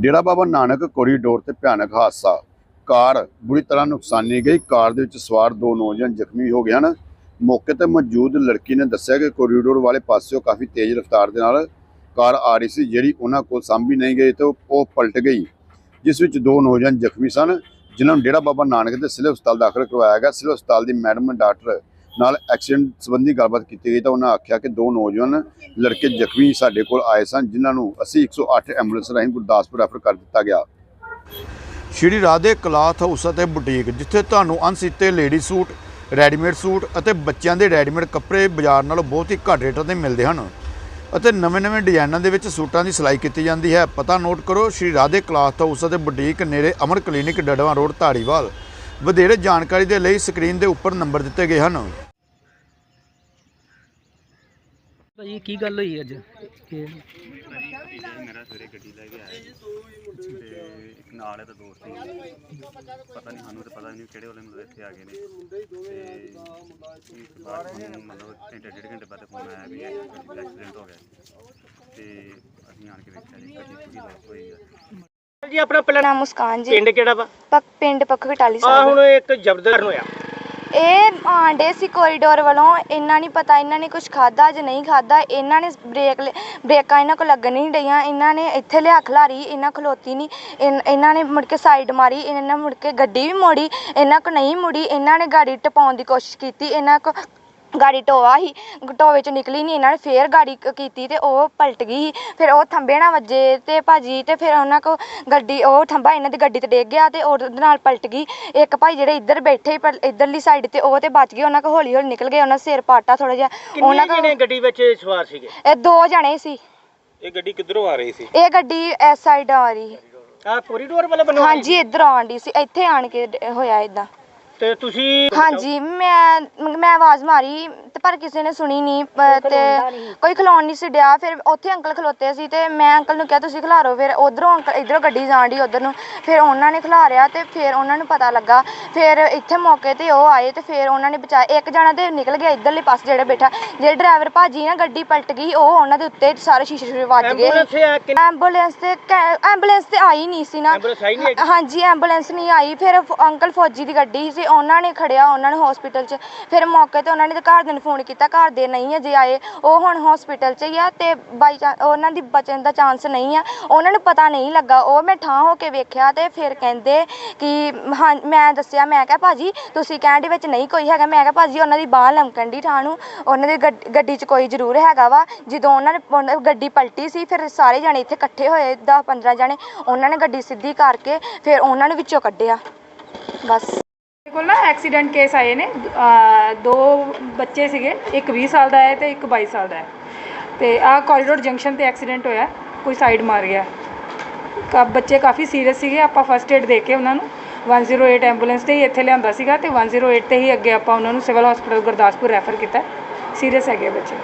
Dera Baba Nanak corridor ਤੇ ਭਿਆਨਕ ਹਾਦਸਾ। ਕਾਰ ਬੁਰੀ ਤਰ੍ਹਾਂ ਨੁਕਸਾਨੀ ਗਈ। ਕਾਰ ਦੇ ਵਿੱਚ ਸਵਾਰ ਦੋ ਨੌਜਵਾਨ ਜ਼ਖਮੀ ਹੋ ਗਏ ਹਨ। ਮੌਕੇ ਤੇ ਮੌਜੂਦ ਲੜਕੀ ਨੇ ਦੱਸਿਆ ਕਿ ਕੋਰੀਡੋਰ ਵਾਲੇ ਪਾਸਿਓਂ ਕਾਫੀ ਤੇਜ਼ ਰਫ਼ਤਾਰ ਦੇ ਨਾਲ ਕਾਰ ਆ ਰਹੀ ਸੀ, ਜਿਹੜੀ ਉਹਨਾਂ ਕੋਲ ਸਾਂਭੀ ਨਹੀਂ ਗਈ ਤੇ ਉਹ- ਪਲਟ ਗਈ, ਜਿਸ ਵਿੱਚ ਦੋ ਨੌਜਵਾਨ ਜ਼ਖਮੀ ਸਨ, ਜਿਨ੍ਹਾਂ ਨੂੰ ਡੇਰਾ ਬਾਬਾ ਨਾਨਕ ਦੇ ਸਿਵਲ ਹਸਪਤਾਲ ਦਾਖਲ ਕਰਵਾਇਆ ਗਿਆ। ਸਿਵਲ ਹਸਪਤਾਲ ਦੀ ਮੈਡਮ ਡਾਕਟਰ ਨਾਲ ਐਕਸੀਡੈਂਟ ਸੰਬੰਧੀ ਗੱਲਬਾਤ ਕੀਤੀ ਗਈ ਤਾਂ ਉਹਨਾਂ ਆਖਿਆ ਕਿ ਦੋ ਨੌਜਵਾਨ ਲੜਕੇ ਜ਼ਖਮੀ ਸਾਡੇ ਕੋਲ ਆਏ ਸਨ, ਜਿਨ੍ਹਾਂ ਨੂੰ ਅਸੀਂ 108 ਐਂਬੂਲੈਂਸ ਰਾਹੀਂ ਗੁਰਦਾਸਪੁਰ ਰੈਫਰ ਕਰ ਦਿੱਤਾ ਗਿਆ। ਸ਼੍ਰੀ ਰਾਧੇ ਕਲਾਥ ਹਾਊਸ ਅਤੇ ਬੁਟੀਕ, ਜਿੱਥੇ ਤੁਹਾਨੂੰ ਅਣਸੀਤੇ ਲੇਡੀ ਸੂਟ, ਰੈਡੀਮੇਡ ਸੂਟ ਅਤੇ ਬੱਚਿਆਂ ਦੇ ਰੈਡੀਮੇਡ ਕੱਪੜੇ ਬਾਜ਼ਾਰ ਨਾਲੋਂ ਬਹੁਤ ਹੀ ਘੱਟ ਰੇਟਾਂ ਤੇ ਮਿਲਦੇ ਹਨ ਅਤੇ ਨਵੇਂ-ਨਵੇਂ ਡਿਜ਼ਾਈਨਾਂ ਦੇ ਵਿੱਚ ਸੂਟਾਂ ਦੀ ਸਿਲਾਈ ਕੀਤੀ ਜਾਂਦੀ ਹੈ। ਪਤਾ ਨੋਟ ਕਰੋ, ਸ਼੍ਰੀ ਰਾਧੇ ਕਲਾਥ ਹਾਊਸ ਅਤੇ ਬੁਟੀਕ ਨੇੜੇ ਅਮਰ ਕਲੀਨਿਕ ਡੜਵਾ ਰੋਡ, ਧਾਰੀਵਾਲ। ਵਧੇਰੇ ਜਾਣਕਾਰੀ ਦੇ ਲਈ ਸਕਰੀਨ ਦੇ ਉੱਪਰ ਨੰਬਰ ਦਿੱਤੇ ਗਏ ਹਨ। ਭਾਜੀ ਕੀ ਗੱਲ ਹੋਈ ਅੱਜ? ਕਿ ਮੇਰਾ ਸਵੇਰੇ ਗੱਡੀ ਲੈ ਕੇ ਆਇਆ ਤੇ ਇੱਕ ਨਾਲ ਇਹਦਾ ਦੋਸਤ ਸੀ। ਪਤਾ ਨਹੀਂ ਸਾਨੂੰ ਤਾਂ ਪਤਾ ਨਹੀਂ ਕਿਹੜੇ ਵਾਲੇ ਮਤਲਬ ਇੱਥੇ ਆ ਗਏ ਨੇ। ਤੇ ਇਸ ਬਾਅਦ ਸਾਨੂੰ ਮਤਲਬ ਘੰਟੇ ਡੇਢ ਘੰਟੇ ਬਾਅਦ ਫੋਨ ਆਇਆ ਵੀ ਐਕਸੀਡੈਂਟ ਹੋ ਗਿਆ ਤੇ ਅਸੀਂ ਆਣ ਕੇ ਵੇਖਿਆ ਜੀ ਗੱਡੀ ਪੂਰੀ ਲਾਈਫ ਹੋਈ ਆ। ਜੀ ਆਪਣਾ ਪਹਿਲਾਂ ਨਾਮ ਮੁਸਕਾਨ ਜੀ। ਪਿੰਡ ਕਿਹੜਾ ਵਾ? ਪੱਕ ਪਿੰਡ ਪੱਖ ਕਟਾਲੀ ਆ ਸਾਹਿਬ। ਹੁਣ ਇੱਕ ਜ਼ਬਰਦਸਤ ਹੋਇਆ ਇਹ ਆਂਡੇ ਸੀ ਕੋਰੀਡੋਰ ਵੱਲੋਂ ਇਹਨਾਂ ਨਹੀਂ ਪਤਾ ਇਹਨਾਂ ਨੇ ਕੁਝ ਖਾਦਾ ਜਾਂ ਨਹੀਂ ਖਾਦਾ ਇਹਨਾਂ ਨੇ ਬ੍ਰੇਕ ਲ- ਬ੍ਰੇਕਾਂ ਇਹਨਾਂ ਕੋਲ ਲੱਗਣ ਨਹੀਂ ਡਈਆਂ ਇਹਨਾਂ ਨੇ ਇੱਥੇ ਲਿਆ ਖਲਾਰੀ ਇਹਨਾਂ ਖਲੋਤੀ ਨਹੀਂ ਇਨ- ਇਹਨਾਂ ਨੇ ਮੁੜ ਕੇ ਸਾਈਡ ਮਾਰੀ ਇਹਨਾਂ ਨੇ ਮੁੜ ਕੇ ਗੱਡੀ ਵੀ ਮੋੜੀ ਇਹਨਾਂ ਕੋ ਨਹੀਂ ਮੁੜੀ ਇਹਨਾਂ ਨੇ ਗਾੜੀ ਟਪਾਉਣ ਦੀ ਕੋਸ਼ਿਸ਼ ਕੀਤੀ ਇਹਨਾਂ ਕੋ ਗਾੜੀ ਟੋਆ ਸੀ ਟੋਵੇ ਚ ਨਿਕਲੀ ਨਹੀਂ ਇਹਨਾਂ ਨੇ ਫੇਰ ਗਾੜੀ ਕ- ਕੀਤੀ ਤੇ ਉਹ ਪਲਟ ਗਈ ਫਿਰ ਉਹ ਥੰਬੇ ਨਾਲ ਵੱਜੇ ਤੇ ਭਾਜੀ ਤੇ ਫਿਰ ਉਹਨਾਂ ਕੋ ਗੱਡੀ ਉਹ ਥੰਬਾ ਇਹਨਾਂ ਦੀ ਗੱਡੀ ਤੇ ਡਿੱਗ ਗਿਆ ਤੇ ਉਹਦੇ ਨਾਲ ਪਲਟ ਗਈ। ਇੱਕ ਭਾਈ ਜਿਹੜੇ ਇੱਧਰ ਬੈਠੇ ਸੀ ਪਰ ਇੱਧਰਲੀ ਸਾਈਡ ਤੇ ਉਹ ਤੇ ਬਚ ਗਏ ਉਹਨਾਂ ਕੋ ਹੌਲੀ ਹੌਲੀ ਨਿਕਲ ਗਏ ਉਹਨਾਂ ਦਾ ਸਿਰ ਪਾਟਾ ਥੋੜਾ ਜਿਹਾ ਕਿੰਨੇ ਉਹਨਾਂ ਕੋ ਜਣੇ ਗੱਡੀ ਵਿੱਚ ਸਵਾਰ ਸੀਗੇ? ਇਹ ਦੋ ਜਣੇ ਸੀ। ਇਹ ਗੱਡੀ ਕਿੱਧਰੋਂ ਆ ਰਹੀ ਸੀ? ਇਹ ਗੱਡੀ ਇਸ ਸਾਈਡ ਆ ਰਹੀ ਆ ਕੋਰੀਡੋਰ ਵਾਲੇ ਬਣਵਾ ਹਾਂਜੀ ਇੱਧਰ ਆਉਣ ਦੀ ਸੀ ਇੱਥੇ ਆਣ ਕੇ ਡ- ਹੋਇਆ ਇਦਾਂ ਤੇ ਤੁਸੀਂ ਹਾਂਜੀ ਮੈਂ ਮੈਂ ਆਵਾਜ਼ ਮਾਰੀ ਤੇ ਪਰ ਕਿਸੇ ਨੇ ਸੁਣੀ ਨਹੀਂ ਪ- ਤੇ ਕੋਈ ਖਲੋਣ ਨਹੀਂ ਸੀ ਡਿਆ। ਫਿਰ ਉੱਥੇ ਅੰਕਲ ਖਲੋਤੇ ਸੀ ਤੇ ਮੈਂ ਅੰਕਲ ਨੂੰ ਕਿਹਾ ਤੁਸੀਂ ਖਿਲਾਰੋ ਫਿਰ ਉਧਰੋਂ ਅੰਕਲ ਇਧਰੋਂ ਗੱਡੀ ਜਾਣ ਦੀ ਉਧਰ ਨੂੰ। ਫਿਰ ਉਹਨਾਂ ਨੇ ਖਿਲਾਰਿਆ ਤੇ ਫਿਰ ਉਹਨਾਂ ਨੂੰ ਪਤਾ ਲੱਗਾ। ਫਿਰ ਇੱਥੇ ਮੌਕੇ ਤੇ ਉਹ ਆਏ ਤੇ ਫਿਰ ਉਹਨਾਂ ਨੇ ਬਚਾਇਆ ਇੱਕ ਜਣਾ ਤੇ ਨਿਕਲ ਗਿਆ ਇਧਰਲੇ ਪਾਸੇ ਜਿਹੜਾ ਬੈਠਾ। ਜਿਹੜੇ ਡਰਾਈਵਰ ਭਾਜੀ ਨਾ ਗੱਡੀ ਪਲਟ ਗਈ ਉਹ ਉਹਨਾਂ ਦੇ ਉੱਤੇ ਸਾਰੇ ਸ਼ੀਸ਼ੇ ਸ਼ੂਸ਼ੇ ਵੱਜ ਗਏ। ਐਂਬੂਲੈਂਸ ਆ ਕਿ ਐਂਬੂਲੈਂਸ ਤੇ ਕੈ- ਐਂਬੂਲੈਂਸ ਤੇ ਆਈ ਨਹੀਂ ਸੀ ਨਾ। ਐਂਬੂਲੈਂਸ ਆਈ ਨਹੀਂ ਹੈਗੀ? ਹਾਂਜੀ ਐਂਬੂਲੈਂਸ ਨਹੀਂ ਆਈ। ਫਿਰ ਫ- ਅੰਕਲ ਫੌਜੀ ਦੀ ਗੱਡੀ ਸੀ ਉਹਨਾਂ ਨੇ ਖੜਿਆ, ਉਹਨਾਂ ਨੂੰ ਹਸਪੀਟਲ 'ਚ। ਫਿਰ ਮੌਕੇ ਤੇ ਉਹਨਾਂ ਨੇ ਤੇ ਘਰਦਿਆਂ ਨੂੰ ਫੋਨ ਕੀਤਾ, ਘਰ ਦੇ ਨਹੀਂ ਅਜੇ ਆਏ, ਉਹ ਹੁਣ ਹਸਪੀਟਲ 'ਚ ਹੀ ਆ ਤੇ ਬਾਈ ਉਹਨਾਂ ਦੀ ਬਚਣ ਦਾ ਚਾਂਸ ਨਹੀਂ ਆ। ਉਹਨਾਂ ਨੂੰ ਪਤਾ ਨਹੀਂ ਲੱਗਾ, ਉਹ ਮੈਂ ਠਾਂ ਹੋ ਕੇ ਵੇਖਿਆ ਤੇ ਫਿਰ ਕਹਿੰਦੇ ਕਿ, ਹਾਂ, ਮੈਂ ਦੱਸਿਆ, ਮੈਂ ਕਿਹਾ, ਭਾਜੀ, ਤੁਸੀਂ ਕਹਿਣ ਦੇ ਵਿੱਚ ਨਹੀਂ ਕੋਈ ਹੈਗਾ। ਮੈਂ ਕਿਹਾ, ਭਾਜੀ, ਉਹਨਾਂ ਦੀ ਬਾਹ ਲਮਕਣ ਦੀ ਠਾਂ ਨੂੰ। ਉਹਨਾਂ ਦੀ ਗੱਡ- ਗੱਡੀ 'ਚ ਕੋਈ ਜ਼ਰੂਰ ਹੈਗਾ ਵਾ। ਜਦੋਂ ਉਹਨਾਂ ਨੇ, ਉਹਨਾਂ ਗੱਡੀ ਪਲਟੀ ਸੀ, ਫਿਰ ਸਾਰੇ ਜਣੇ ਇੱਥੇ ਇਕੱਠੇ ਹੋਏ 10 15 ਜਣੇ। ਉਹਨਾਂ ਨੇ ਗੱਡੀ ਸਿੱਧੀ ਕਰਕੇ ਫਿਰ ਉਹਨਾਂ ਨੂੰ ਵਿੱਚੋਂ ਕੱਢਿਆ। ਬਸ। ਮੇਰੇ ਕੋਲ ਨਾ ਐਕਸੀਡੈਂਟ ਕੇਸ ਆਏ ਨੇ, ਅਹ, ਦੋ ਬੱਚੇ ਸੀਗੇ, ਇੱਕ 20 ਸਾਲ ਦਾ ਹੈ ਤੇ ਇੱਕ 22 ਸਾਲ ਦਾ ਹੈ। ਤੇ ਆਹ ਕੋਰੀਡੋਰ ਜੰਕਸ਼ਨ ਤੇ ਐਕਸੀਡੈਂਟ ਹੋਇਆ, ਕੋਈ ਸਾਈਡ ਮਾਰ ਗਿਆ। ਕਾ, ਬੱਚੇ ਕਾਫੀ ਸੀਰੀਅਸ ਸੀਗੇ, ਆਪਾਂ ਫਸਟ ਏਡ ਦੇ ਕੇ ਉਹਨਾਂ ਨੂੰ 108 ਐਂਬੂਲੈਂਸ ਤੇ ਹੀ ਇੱਥੇ ਲਿਆਂਦਾ ਸੀਗਾ ਤੇ 108 ਤੇ ਹੀ ਅੱਗੇ ਆਪਾਂ ਉਹਨਾਂ ਨੂੰ ਸਿਵਲ ਹਸਪੀਟਲ ਗੁਰਦਾਸਪੁਰ ਰੈਫਰ ਕੀਤਾ। ਸੀਰੀਅਸ ਹੈਗੇ ਬੱਚੇ।